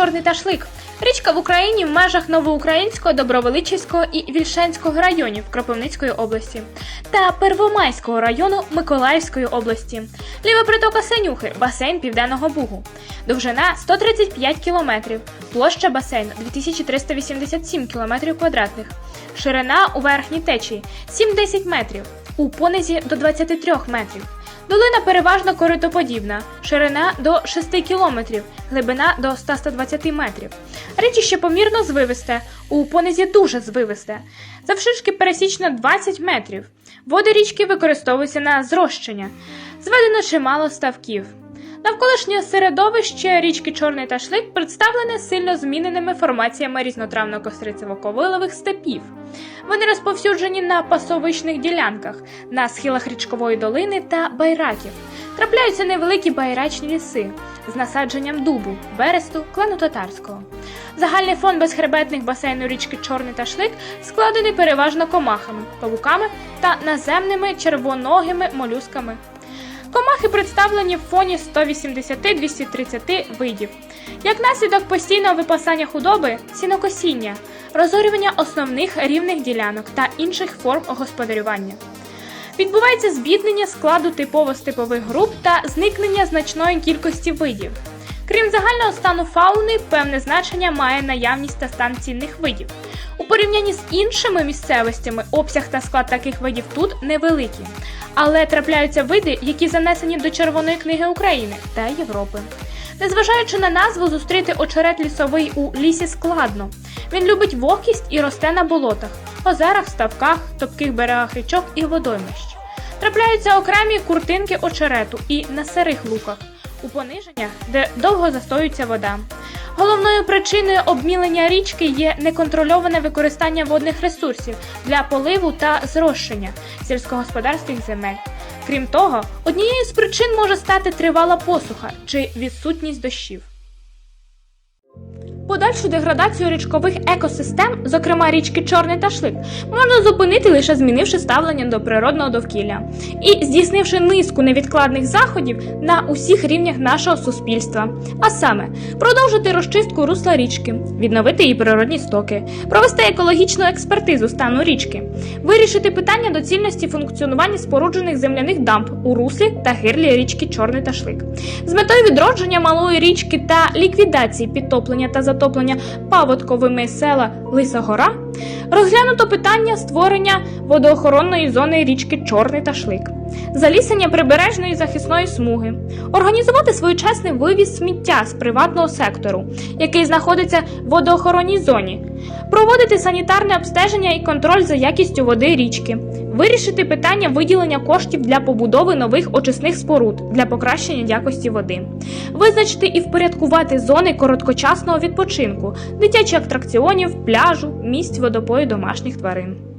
Чорний Ташлик. Річка в Україні в межах Новоукраїнського, Добровеличівського і Вільшенського районів Кропивницької області та Первомайського району Миколаївської області. Ліва притока Синюхи, басейн Південного Бугу. Довжина 135 км, площа басейну 2387 км квадратних, ширина у верхній течії 7-10 метрів, у понизі до 23 метрів. Долина переважно коритоподібна, ширина до 6 кілометрів, глибина до 100-120 метрів. Річище помірно звивисте, у понизі дуже звивисте. Завширшки пересічно 20 метрів. Води річки використовуються на зрощення. Зведено чимало ставків. Навколишнє середовище річки Чорний Ташлик представлене сильно зміненими формаціями різнотравно-кострицево-ковилових степів. Вони розповсюджені на пасовищних ділянках, на схилах річкової долини та байраків. Трапляються невеликі байрачні ліси з насадженням дубу, бересту, клену татарського. Загальний фон безхребетних басейну річки Чорний Ташлик складений переважно комахами, павуками та наземними червоногими молюсками. Комахи представлені в фоні 180-230 видів. Як наслідок постійного випасання худоби, сінокосіння, розорювання основних рівних ділянок та інших форм господарювання. Відбувається збіднення складу типово-степових груп та зникнення значної кількості видів. Крім загального стану фауни, певне значення має наявність та стан цінних видів. У порівнянні з іншими місцевостями обсяг та склад таких видів тут невеликі, але трапляються види, які занесені до Червоної книги України та Європи. Незважаючи на назву, зустріти очерет лісовий у лісі складно. Він любить вогкість і росте на болотах, озерах, ставках, топких берегах річок і водоймищ. Трапляються окремі куртинки очерету і на сирих луках, у пониженнях, де довго застоюється вода. Головною причиною обмілення річки є неконтрольоване використання водних ресурсів для поливу та зрощення сільськогосподарських земель. Крім того, однією з причин може стати тривала посуха чи відсутність дощів. Подальшу деградацію річкових екосистем, зокрема річки Чорний Ташлик, можна зупинити лише змінивши ставлення до природного довкілля і здійснивши низку невідкладних заходів на усіх рівнях нашого суспільства. А саме продовжити розчистку русла річки, відновити її природні стоки, провести екологічну експертизу стану річки, вирішити питання доцільності функціонування споруджених земляних дамб у руслі та гирлі річки Чорний Ташлик, з метою відродження малої річки та ліквідації підтоплення та затоплення паводковими села Лиса Гора, розглянуто питання створення водоохоронної зони річки Чорний Ташлик, залісення прибережної захисної смуги, організувати своєчасний вивіз сміття з приватного сектору, який знаходиться в водоохоронній зоні, проводити санітарне обстеження і контроль за якістю води річки, вирішити питання виділення коштів для побудови нових очисних споруд для покращення якості води, визначити і впорядкувати зони короткочасного відпочинку, дитячих атракціонів, пляжу, місць водопою домашніх тварин.